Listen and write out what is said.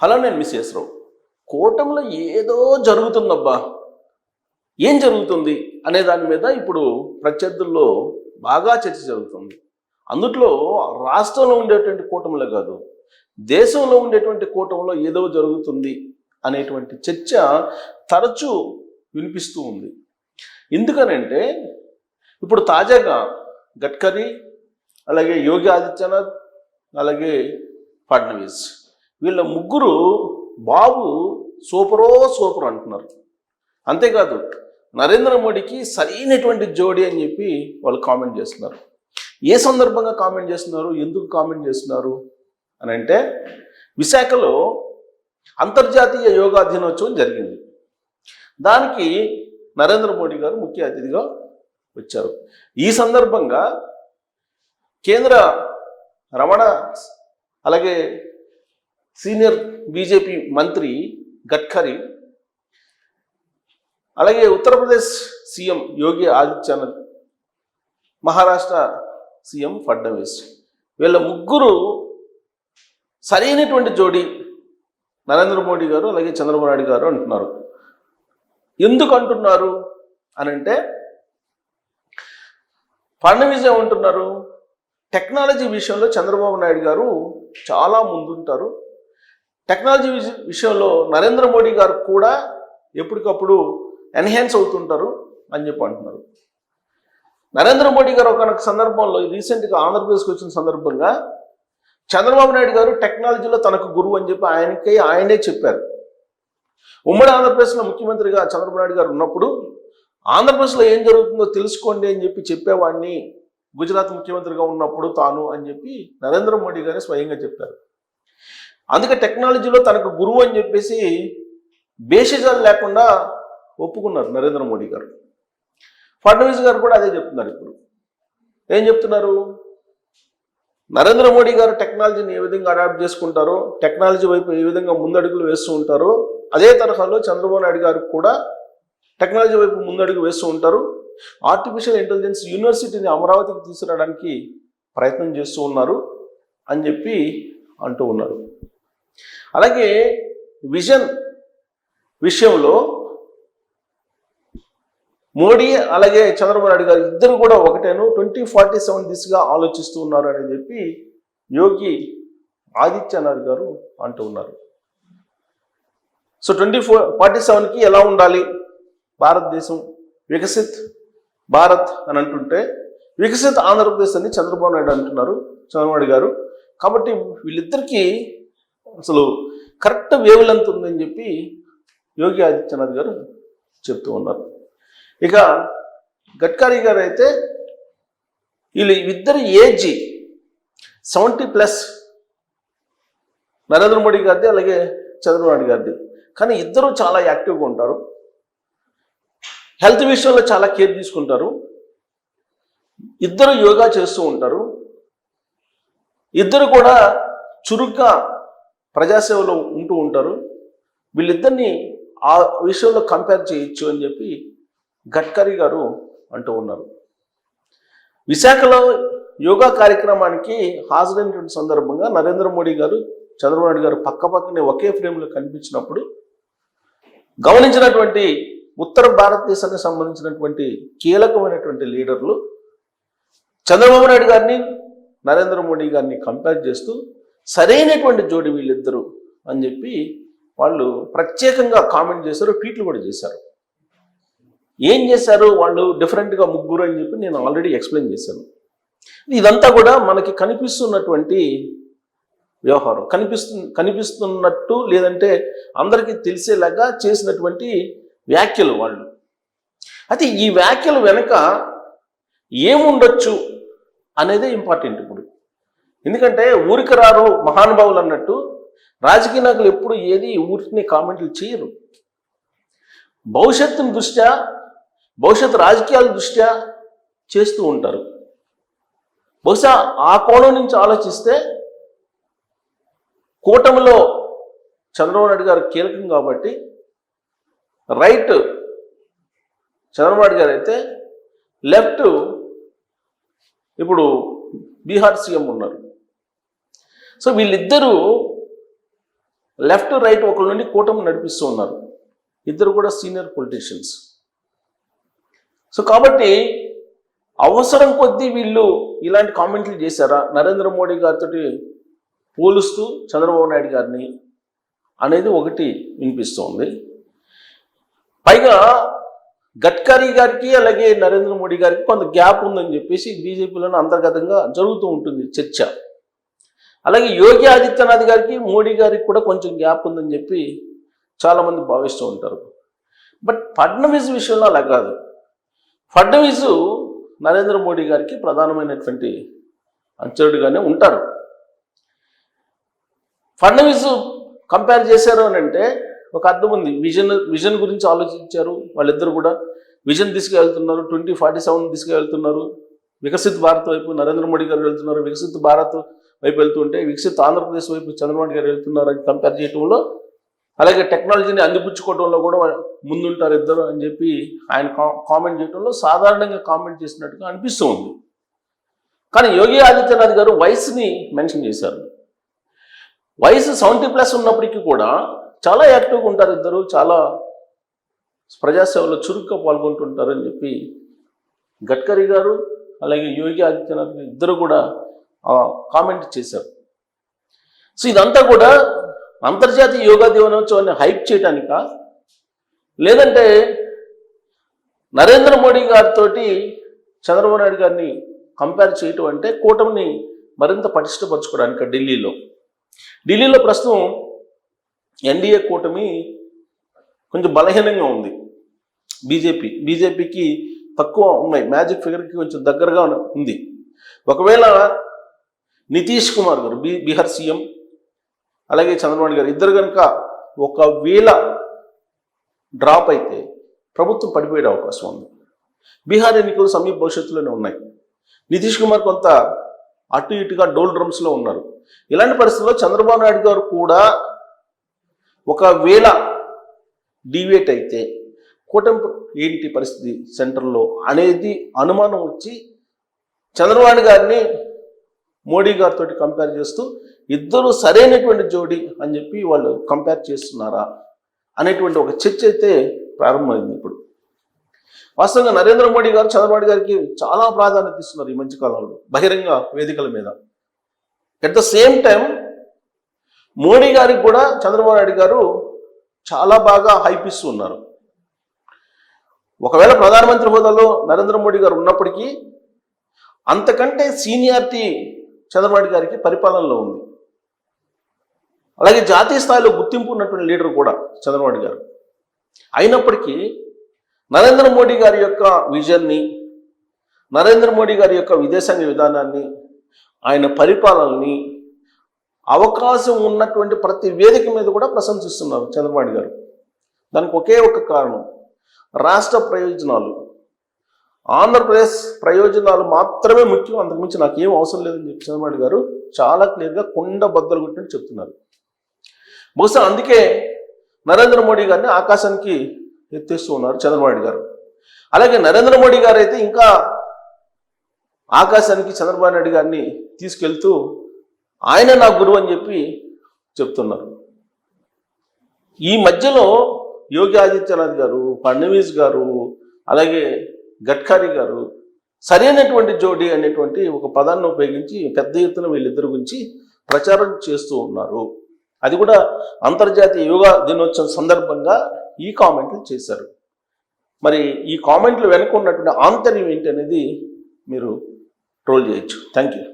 ఫలాన్ని నేను మిస్ చేసరావు కూటమిలో ఏదో జరుగుతుందబ్బా. ఏం జరుగుతుంది అనే దాని మీద ఇప్పుడు ప్రత్యర్థుల్లో బాగా చర్చ జరుగుతుంది. అందుట్లో రాష్ట్రంలో ఉండేటువంటి కూటమిలో కాదు దేశంలో ఉండేటువంటి కూటమిలో ఏదో జరుగుతుంది అనేటువంటి చర్చ తరచూ వినిపిస్తూ ఉంది. ఎందుకనంటే ఇప్పుడు తాజాగా గడ్కరీ అలాగే యోగి ఆదిత్యనాథ్ అలాగే ఫడ్నవీస్ వీళ్ళ ముగ్గురు బాబు సూపరో సూపర్ అంటున్నారు. అంతేకాదు నరేంద్ర మోడీకి సరైనటువంటి జోడీ అని చెప్పి వాళ్ళు కామెంట్ చేస్తున్నారు. ఏ సందర్భంగా కామెంట్ చేస్తున్నారు? ఎందుకు కామెంట్ చేస్తున్నారు? అని అంటే విశాఖలో అంతర్జాతీయ యోగా దినోత్సవం జరిగింది. దానికి నరేంద్ర మోడీ గారు ముఖ్య అతిథిగా వచ్చారు. ఈ సందర్భంగా కేంద్ర రమణ అలాగే సీనియర్ బీజేపీ మంత్రి గడ్కరీ అలాగే ఉత్తరప్రదేశ్ సీఎం యోగి ఆదిత్యనాథ్ మహారాష్ట్ర సీఎం ఫడ్నవీస్. వీళ్ళ ముగ్గురు సరైనటువంటి జోడీ నరేంద్ర మోడీ గారు అలాగే చంద్రబాబు నాయుడు గారు అంటున్నారు. ఎందుకు అంటున్నారు అని అంటే ఫడ్నవీస్ ఏమంటున్నారు? టెక్నాలజీ విషయంలో చంద్రబాబు నాయుడు గారు చాలా ముందుంటారు. టెక్నాలజీ విషయంలో నరేంద్ర మోడీ గారు కూడా ఎప్పటికప్పుడు ఎన్హాన్స్ అవుతుంటారు అని చెప్పి అంటున్నారు. నరేంద్ర మోడీ గారు ఒకనొక సందర్భంలో రీసెంట్గా ఆంధ్రప్రదేశ్కి వచ్చిన సందర్భంగా చంద్రబాబు నాయుడు గారు టెక్నాలజీలో తనకు గురువు అని చెప్పి ఆయనకే ఆయనే చెప్పారు. ఉమ్మడి ఆంధ్రప్రదేశ్లో ముఖ్యమంత్రిగా చంద్రబాబు నాయుడు గారు ఉన్నప్పుడు ఆంధ్రప్రదేశ్లో ఏం జరుగుతుందో తెలుసుకోండి అని చెప్పి చెప్పేవాడిని గుజరాత్ ముఖ్యమంత్రిగా ఉన్నప్పుడు తాను అని చెప్పి నరేంద్ర మోడీ గారు స్వయంగా చెప్పారు. అందుకే టెక్నాలజీలో తనకు గురువు అని చెప్పేసి బేషిజాలు లేకుండా ఒప్పుకున్నారు నరేంద్ర మోడీ గారు. ఫడ్నవీస్ గారు కూడా అదే చెప్తున్నారు ఇప్పుడు. ఏం చెప్తున్నారు? నరేంద్ర మోడీ గారు టెక్నాలజీని ఏ విధంగా అడాప్ట్ చేసుకుంటారో టెక్నాలజీ వైపు ఏ విధంగా ముందడుగులు వేస్తూ ఉంటారో అదే తరహాలో చంద్రబాబు నాయుడు గారు కూడా టెక్నాలజీ వైపు ముందడుగు వేస్తూ ఉంటారు. ఆర్టిఫిషియల్ ఇంటెలిజెన్స్ యూనివర్సిటీని అమరావతికి తీసుకురావడానికి ప్రయత్నం చేస్తూ ఉన్నారు అని చెప్పి అంటూ ఉన్నారు. అలాగే విజన్ విషయంలో మోడీ అలాగే చంద్రబాబు నాయుడు గారు ఇద్దరు కూడా ఒకటేను. ట్వంటీ ఫార్టీ సెవెన్ దిశగా ఆలోచిస్తూ ఉన్నారు అని చెప్పి యోగి ఆదిత్యనాథ్ గారు అంటూ ఉన్నారు. సో ట్వంటీ ఫోర్ ఫార్టీ సెవెన్కి ఎలా ఉండాలి? భారతదేశం వికసిత్ భారత్ అని అంటుంటే వికసిత్ ఆంధ్రప్రదేశ్ అని చంద్రబాబు నాయుడు అంటున్నారు చంద్రబాబు నాయుడు గారు. కాబట్టి వీళ్ళిద్దరికీ అసలు కరెక్ట్ వేవ్ లెంత్ ఉందని చెప్పి యోగి ఆదిత్యనాథ్ గారు చెప్తూ ఉన్నారు. ఇక గడ్కరీ గారు అయితే వీళ్ళు ఇద్దరు age seventy plus Narendra Modi గారిది అలాగే చంద్రబాబు గారిది. కానీ ఇద్దరు చాలా యాక్టివ్గా ఉంటారు. హెల్త్ విషయంలో చాలా కేర్ తీసుకుంటారు. ఇద్దరు యోగా చేస్తూ ఉంటారు. ఇద్దరు కూడా చురుగ్గా ప్రజాసేవలో ఉంటూ ఉంటారు. వీళ్ళిద్దరిని ఆ విషయంలో కంపేర్ చేయొచ్చు అని చెప్పి గడ్కరీ గారు అంటూ ఉన్నారు. విశాఖలో యోగా కార్యక్రమానికి హాజరైనటువంటి సందర్భంగా నరేంద్ర మోడీ గారు చంద్రబాబు నాయుడు గారు పక్క పక్కనే ఒకే ఫ్రేమ్లో కనిపించినప్పుడు గమనించినటువంటి ఉత్తర భారతదేశానికి సంబంధించినటువంటి కీలకమైనటువంటి లీడర్లు చంద్రబాబు నాయుడు గారిని నరేంద్ర మోడీ గారిని కంపేర్ చేస్తూ సరైనటువంటి జోడి వీళ్ళిద్దరు అని చెప్పి వాళ్ళు ప్రత్యేకంగా కామెంట్ చేశారు ట్వీట్లు కూడా చేశారు. ఏం చేశారు? వాళ్ళు డిఫరెంట్గా ముగ్గురు అని చెప్పి నేను ఆల్రెడీ ఎక్స్ప్లెయిన్ చేశాను. ఇదంతా కూడా మనకి కనిపిస్తున్నటువంటి వ్యవహారం. కనిపిస్తు కనిపిస్తున్నట్టు లేదంటే అందరికీ తెలిసేలాగా చేసినటువంటి వ్యాఖ్యలు వాళ్ళు. అయితే ఈ వ్యాఖ్యలు వెనక ఏముండొచ్చు అనేదే ఇంపార్టెంట్ ఇప్పుడు. ఎందుకంటే ఊరికి రారు మహానుభావులు అన్నట్టు రాజకీయ నాయకులు ఎప్పుడు ఏది ఊరిని కామెంట్లు చేయరు. భవిష్యత్తుని దృష్ట్యా భవిష్యత్ రాజకీయాల దృష్ట్యా చేస్తూ ఉంటారు. బహుశా ఆ కోణం నుంచి ఆలోచిస్తే కూటమిలో చంద్రబాబు నాయుడు గారు కీలకం కాబట్టి రైట్ చంద్రబాబు నాయుడు గారు అయితే లెఫ్ట్ ఇప్పుడు బీహార్ సీఎం ఉన్నారు. సో వీళ్ళిద్దరూ లెఫ్ట్ రైట్ ఒకరి నుండి కూటమి నడిపిస్తూ ఉన్నారు. ఇద్దరు కూడా సీనియర్ పొలిటీషియన్స్. సో కాబట్టి అవసరం కొద్దీ వీళ్ళు ఇలాంటి కామెంట్లు చేశారా? నరేంద్ర మోడీ గారితో పోలుస్తూ చంద్రబాబు నాయుడు గారిని అనేది ఒకటి వినిపిస్తోంది పైగా గడ్కరీ గారికి అలాగే నరేంద్ర మోడీ గారికి కొంత గ్యాప్ ఉందని చెప్పేసి బీజేపీలోనే అంతర్గతంగా జరుగుతూ ఉంటుంది చర్చ. అలాగే యోగి ఆదిత్యనాథ్ గారికి మోడీ గారికి కూడా కొంచెం గ్యాప్ ఉందని చెప్పి చాలామంది భావిస్తూ ఉంటారు. బట్ ఫడ్నవీస్ విషయంలో అలా కాదు. ఫడ్నవీస్ నరేంద్ర మోడీ గారికి ప్రధానమైనటువంటి అనుచరుడుగానే ఉంటారు. ఫడ్నవీస్ కంపేర్ చేశారు అని అంటే ఒక అర్థం ఉంది. విజన్ విజన్ గురించి ఆలోచించారు. వాళ్ళిద్దరు కూడా విజన్ తీసుకువెళ్తున్నారు ట్వంటీ ఫార్టీ సెవెన్ తీసుకువెళ్తున్నారు వికసిత్ భారత్ వైపు నరేంద్ర మోడీ గారు వెళ్తున్నారు. వికసిత్ భారత్ వైపు వెళ్తుంటే వికసిత్ ఆంధ్రప్రదేశ్ వైపు చంద్రబాబు గారు వెళ్తున్నారు కంపేర్ చేయడంలో అలాగే టెక్నాలజీని అందిపుచ్చుకోవడంలో కూడా ముందుంటారు ఇద్దరు అని చెప్పి ఆయన కామెంట్ చేయడంలో సాధారణంగా కామెంట్ చేసినట్టుగా అనిపిస్తూ ఉంది. కానీ యోగి ఆదిత్యనాథ్ గారు వయసుని మెన్షన్ చేశారు. వయసు సెవెంటీ ప్లస్ ఉన్నప్పటికీ కూడా చాలా యాక్టివ్గా ఉంటారు ఇద్దరు చాలా ప్రజాసేవలో చురుగ్గా పాల్గొంటుంటారు అని చెప్పి గడ్కరీ గారు అలాగే యోగి ఆదిత్యనాథ్ గారు ఇద్దరు కూడా కామెంట్ చేశారు. సో ఇదంతా కూడా అంతర్జాతీయ యోగా దినోత్సవాన్ని హైప్ చేయడానిక లేదంటే నరేంద్ర మోడీ గారితో చంద్రబాబు నాయుడు గారిని కంపేర్ చేయటం అంటే కూటమిని మరింత పటిష్టపరచుకోవడానికి ఢిల్లీలో? ఢిల్లీలో ప్రస్తుతం ఎన్డీఏ కూటమి కొంచెం బలహీనంగా ఉంది. బీజేపీ బీజేపీకి తక్కువ ఉన్నాయి. మ్యాజిక్ ఫిగర్కి కొంచెం దగ్గరగా ఉంది. ఒకవేళ నితీష్ కుమార్ గారు బి బీహార్ సీఎం అలాగే చంద్రబాబు గారు. ఇద్దరు కనుక ఒకవేళ డ్రాప్ అయితే ప్రభుత్వం పడిపోయే అవకాశం ఉంది. బీహార్ ఎన్నికలు సమీప భవిష్యత్తులోనే ఉన్నాయి. నితీష్ కుమార్ కొంత అటు ఇటుగా డోల్ డ్రమ్స్లో ఉన్నారు. ఇలాంటి పరిస్థితుల్లో చంద్రబాబు నాయుడు గారు కూడా ఒకవేళ డివేట్ అయితే కూటమి ఏంటి పరిస్థితి సెంటర్లో అనేది అనుమానం వచ్చి చంద్రబాబు గారిని మోడీ గారితో కంపేర్ చేస్తూ ఇద్దరు సరైనటువంటి జోడి అని చెప్పి వాళ్ళు కంపేర్ చేస్తున్నారా అనేటువంటి ఒక చర్చ అయితే ప్రారంభమైంది ఇప్పుడు. వాస్తవంగా నరేంద్ర మోడీ గారు చంద్రబాబు గారికి చాలా ప్రాధాన్యత ఇస్తున్నారు ఈ మధ్యకాలంలో బహిరంగ వేదికల మీద. At the same time Modi గారికి కూడా చంద్రబాబు నాయుడు గారు చాలా బాగా హైపిస్తూ ఉన్నారు. ఒకవేళ ప్రధానమంత్రి హోదాలో నరేంద్ర మోడీ గారు ఉన్నప్పటికీ అంతకంటే సీనియారిటీ చంద్రబాబు గారికి పరిపాలనలో ఉంది. అలాగే జాతీయ స్థాయిలో గుర్తింపు ఉన్నటువంటి లీడర్ కూడా చంద్రబాబు గారు. అయినప్పటికీ నరేంద్ర మోడీ గారి యొక్క విజన్ని నరేంద్ర మోడీ గారి యొక్క విదేశాంగ విధానాన్ని ఆయన పరిపాలనని అవకాశం ఉన్నటువంటి ప్రతి వేదిక మీద కూడా ప్రశంసిస్తున్నారు చంద్రబాబు గారు. దానికి ఒకే ఒక కారణం రాష్ట్ర ప్రయోజనాలు. ఆంధ్రప్రదేశ్ ప్రయోజనాలు మాత్రమే ముఖ్యం అంతకుమించి నాకు ఏం అవసరం లేదని చెప్పి చంద్రబాబు గారు చాలా క్లియర్గా కొండ బద్దలు కొట్టినట్టు చెప్తున్నారు. బహుశా అందుకే నరేంద్ర మోడీ గారిని ఆకాశానికి ఎత్తేస్తూ ఉన్నారు చంద్రబాబు గారు. అలాగే నరేంద్ర మోడీ గారు అయితే ఇంకా ఆకాశానికి చంద్రబాబు నాయుడు గారిని తీసుకెళ్తూ ఆయన నా గురువు అని చెప్పి చెప్తున్నారు. ఈ మధ్యలో యోగి ఆదిత్యనాథ్ గారు ఫడ్నవీస్ గారు అలాగే గడ్కరీ గారు సరైనటువంటి జోడి అనేటువంటి ఒక పదాన్ని ఉపయోగించి పెద్ద ఎత్తున వీళ్ళిద్దరి గురించి ప్రచారం చేస్తూ ఉన్నారు. అది కూడా అంతర్జాతీయ యోగా దినోత్సవం సందర్భంగా ఈ కామెంట్లు చేశారు. మరి ఈ కామెంట్లు వెనుక ఉన్నటువంటి ఆంతర్యం ఏంటి అనేది మీరు ట్రోల్ చేయొచ్చు. Thank you